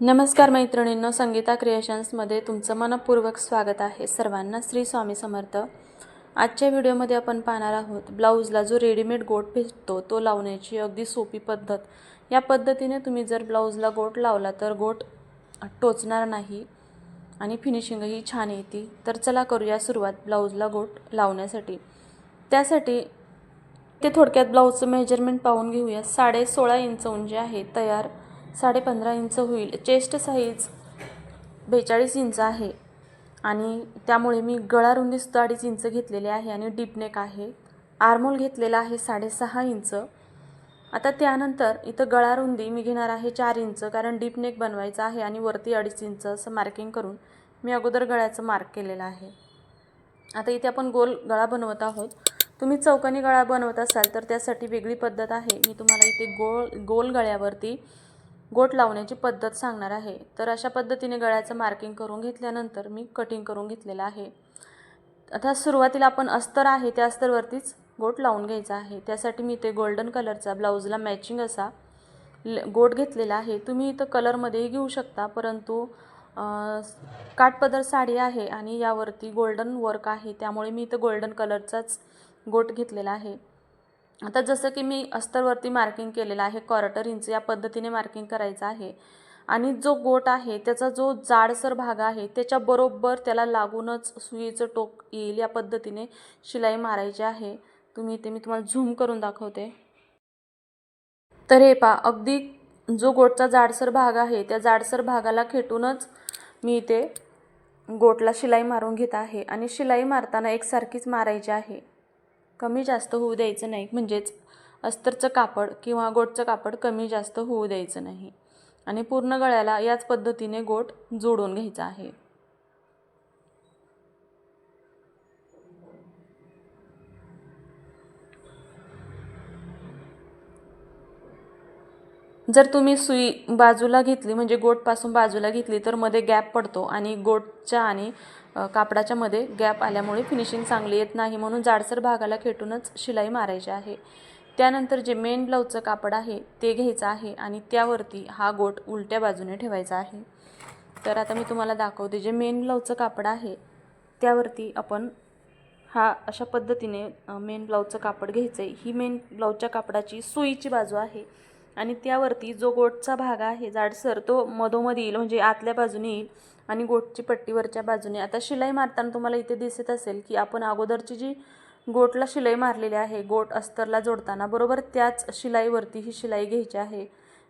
नमस्कार मैत्रिणींनो संगीता क्रिएशन्समध्ये तुमचं मनपूर्वक स्वागत आहे. सर्वांना श्री स्वामी समर्थ. आजच्या व्हिडिओमध्ये आपण पाहणार आहोत ब्लाऊजला जो रेडीमेड गोट भेटतो तो लावण्याची अगदी सोपी पद्धत. या पद्धतीने तुम्ही जर ब्लाऊजला गोट लावला तर गोट टोचणार नाही आणि फिनिशिंगही छान येते. तर चला करूया सुरुवात ब्लाऊजला गोट लावण्यासाठी. त्यासाठी ते थोडक्यात ब्लाऊजचं मेजरमेंट पाहून घेऊया. साडे सोळा इंच उंची आहे तयार साडे पंधरा इंच होईल. चेस्ट साईज बेचाळीस इंच आहे. आणि त्यामुळे मी गळा रुंदीसुद्धा अडीच इंच घेतलेले आहे आणि डीपनेक आहे. आर्मोल घेतलेला आहे साडेसहा इंच. आता त्यानंतर इथं गळा रुंदी मी घेणार आहे चार इंच कारण डीपनेक बनवायचं आहे आणि वरती अडीच इंच असं मार्किंग करून मी अगोदर गळ्याचं मार्क केलेलं आहे. आता इथे आपण गोल गळा बनवत आहोत. तुम्ही चौकानी गळा बनवत असाल तर त्यासाठी वेगळी पद्धत आहे. मी तुम्हाला इथे गोल गोल गळ्यावरती गोट लावण्याची पद्धत सांगणार आहे. तर अशा पद्धतीने गळ्याचं मार्किंग करून घेतल्यानंतर मी कटिंग करून घेतलेलं आहे. आता सुरुवातीला आपण अस्तर आहे त्या अस्तरवरतीच गोट लावून घ्यायचा आहे. त्यासाठी मी ते गोल्डन कलरचा ब्लाऊजला मॅचिंग असा ल गोट घेतलेला आहे. तुम्ही इथं कलरमध्येही घेऊ शकता परंतु काठपदर साडी आहे आणि यावरती गोल्डन वर्क आहे. त्यामुळे मी इथं गोल्डन कलरचाच गोट घेतलेला आहे. आता जसं की मी अस्तरवरती मार्किंग केलेलं आहे क्वार्टर इंच या पद्धतीने मार्किंग करायचं आहे. आणि जो गोट आहे त्याचा जो जाडसर भाग आहे त्याच्याबरोबर त्याला लागूनच सुईचं टोक येईल या पद्धतीने शिलाई मारायची आहे. तुम्ही ते मी तुम्हाला झूम करून दाखवते. तर हे पा अगदी जो गोटचा जाडसर भाग आहे त्या जाडसर भागाला खेटूनच मी इथे गोटला शिलाई मारून घेत आहे. आणि शिलाई मारताना एकसारखीच मारायची आहे. कमी जास्त होऊ द्यायचं नाही. म्हणजेच अस्तरचं कापड किंवा गोटचं कापड कमी जास्त होऊ द्यायचं नाही. आणि पूर्ण गळ्याला याच पद्धतीने गोट जोडून घ्यायचा आहे. जर तुम्ही सुई बाजूला घेतली म्हणजे गोटपासून बाजूला घेतली तर मध्ये गॅप पडतो आणि गोटच्या आणि कापडाच्या मध्ये गॅप आल्यामुळे फिनिशिंग चांगली येत नाही. म्हणून जाडसर भागाला खेटूनच शिलाई मारायची आहे. त्यानंतर जे मेन ब्लाऊजचं कापड आहे ते घ्यायचं आहे आणि त्यावरती हा गोट उलट्या बाजूने ठेवायचा आहे. तर आता मी तुम्हाला दाखवते जे मेन ब्लाऊजचं कापड आहे त्यावरती आपण हा अशा पद्धतीने मेन ब्लाऊजचं कापड घ्यायचं आहे ही मेन ब्लाऊजच्या कापडाची सुईची बाजू आहे. आणि त्यावरती जो गोटचा भाग आहे जाडसर तो मधोमध येईल म्हणजे आतल्या बाजूने येईल आणि गोटची पट्टीवरच्या बाजूने. आता शिलाई मारताना तुम्हाला इथे दिसत असेल की आपण अगोदरची जी गोटला शिलाई मारलेली आहे गोट अस्तरला जोडताना बरोबर त्याच शिलाईवरती ही शिलाई घ्यायची आहे.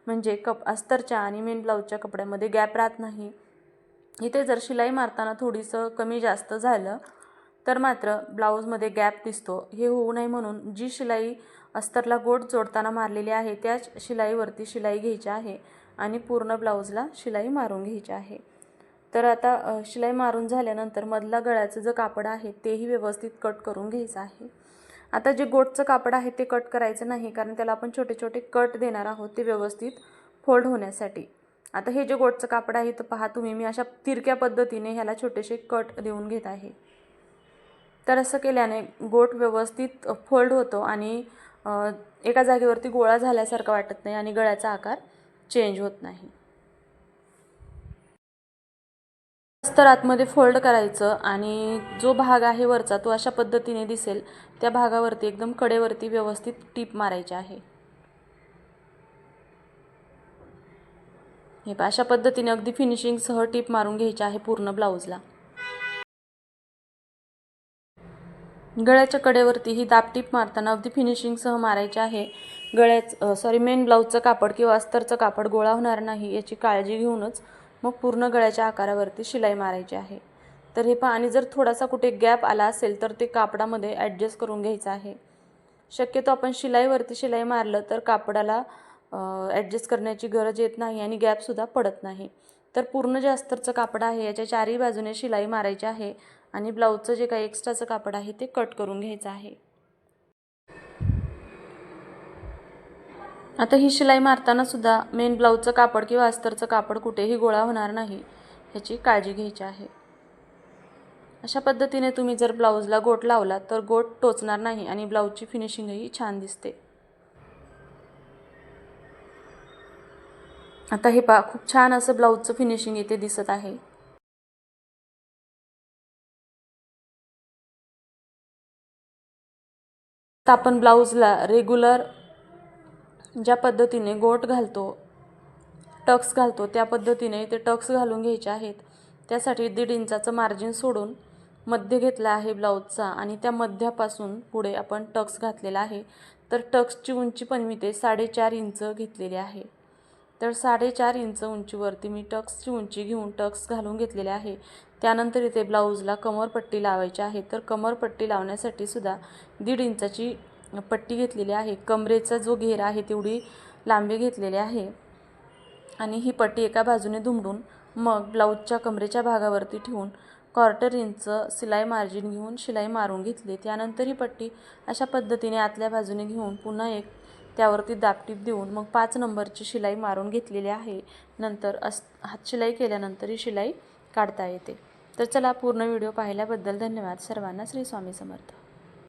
म्हणजे कप अस्तरच्या आणि मेन ब्लाऊजच्या कपड्यामध्ये गॅप राहत नाही. इथे जर शिलाई मारताना थोडीसं कमी जास्त झालं तर मात्र ब्लाऊजमध्ये गॅप दिसतो. हे होऊ नये म्हणून जी शिलाई अस्तरला गोट जोडताना मारलेली आहे त्याच शिलाईवरती शिलाई घ्यायची आहे आणि पूर्ण ब्लाऊजला शिलाई मारून घ्यायची आहे. तर आता शिलाई मारून झाल्यानंतर मधला गळ्याचं जे कापड आहे तेही व्यवस्थित कट करून घ्यायचं आहे. आता जे गोटचं कापड आहे ते कट करायचं नाही कारण त्याला आपण छोटे छोटे कट देणार आहोत ते व्यवस्थित फोल्ड होण्यासाठी. आता हे जे गोटचं कापड आहे तर पहा तुम्ही मी अशा तिरक्या पद्धतीने ह्याला छोटेसे कट देऊन घेत आहे. तर असं केल्याने गोट व्यवस्थित फोल्ड होतो आणि एका जागेवरती गोळा झाल्यासारखा वाटत नाही आणि गळ्याचा आकार चेंज होत नाही. तर आतमध्ये फोल्ड करायचं आणि जो भाग आहे वरचा तो अशा पद्धतीने दिसेल त्या भागावरती एकदम कडेवरती व्यवस्थित टीप मारायची आहे. हे अशा पद्धतीने अगदी फिनिशिंगसह टीप मारून घ्यायची आहे पूर्ण ब्लाऊजला. गळ्याच्या कडेवरती ही दाबटीप मारताना अगदी फिनिशिंगसह मारायची आहे. गळ्याच सॉरी मेन ब्लाऊजचं कापड किंवा अस्तरचं कापड गोळा होणार नाही याची काळजी घेऊनच मग पूर्ण गळ्याच्या आकारावरती शिलाई मारायची आहे. तर हे पहा आणि जर थोडासा कुठे गॅप आला असेल तर ते कापडामध्ये ॲडजस्ट करून घ्यायचं आहे. शक्यतो आपण शिलाईवरती शिलाई मारलं तर कापडाला ॲडजस्ट करण्याची गरज येत नाही आणि गॅपसुद्धा पडत नाही. तर पूर्ण जे अस्तरचं कापड आहे याच्या चारही बाजूने शिलाई मारायची आहे. आणि ब्लाऊजचं जे काही एक्स्ट्राचं कापड आहे ते कट करून घ्यायचं आहे. आता ही शिलाई मारताना सुद्धा मेन ब्लाऊजचं कापड किंवा अस्तरचं कापड कुठेही गोळा होणार नाही ह्याची काळजी घ्यायची आहे. अशा पद्धतीने तुम्ही जर ब्लाऊजला गोट लावला तर गोट टोचणार नाही आणि ब्लाऊजची फिनिशिंगही छान दिसते. आता हे पा खूप छान असं ब्लाऊजचं फिनिशिंग इथे दिसत आहे. आपण ब्लाऊजला रेग्युलर ज्या पद्धतीने गोट घालतो टक्स घालतो त्या पद्धतीने ते टक्स घालून घ्यायचे आहेत. त्यासाठी दीड इंचाचं मार्जिन सोडून मध्य घेतला आहे ब्लाऊजचा आणि त्या मध्यापासून पुढे आपण टक्स घातलेला आहे. तर टक्सची उंची पण मी ते साडेचार इंच घेतलेली आहे. तर साडेचार इंच उंचीवरती मी टक्सची उंची घेऊन टक्स घालून घेतलेले आहे. त्यानंतर इथे ब्लाऊजला कमरपट्टी लावायची आहे. तर कमरपट्टी लावण्यासाठी सुद्धा दीड इंचाची पट्टी घेतलेली आहे. कमरेचा जो घेरा आहे तेवढी लांबी घेतलेली आहे. आणि ही पट्टी एका बाजूने दुमडून मग ब्लाऊजच्या कमरेच्या भागावरती ठेवून क्वार्टर इंच शिलाई मार्जिन घेऊन शिलाई मारून घेतली. त्यानंतर ही पट्टी अशा पद्धतीने आतल्या बाजूने घेऊन पुन्हा एक त्यावरती दापटीप देऊन मग पाच नंबरची शिलाई मारून घेतलेली आहे. नंतर अस हात शिलाई केल्यानंतर ही शिलाई काढता येते. तर चला पूर्ण व्हिडिओ पाहिल्याबद्दल धन्यवाद. सर्वांना श्री स्वामी समर्थ.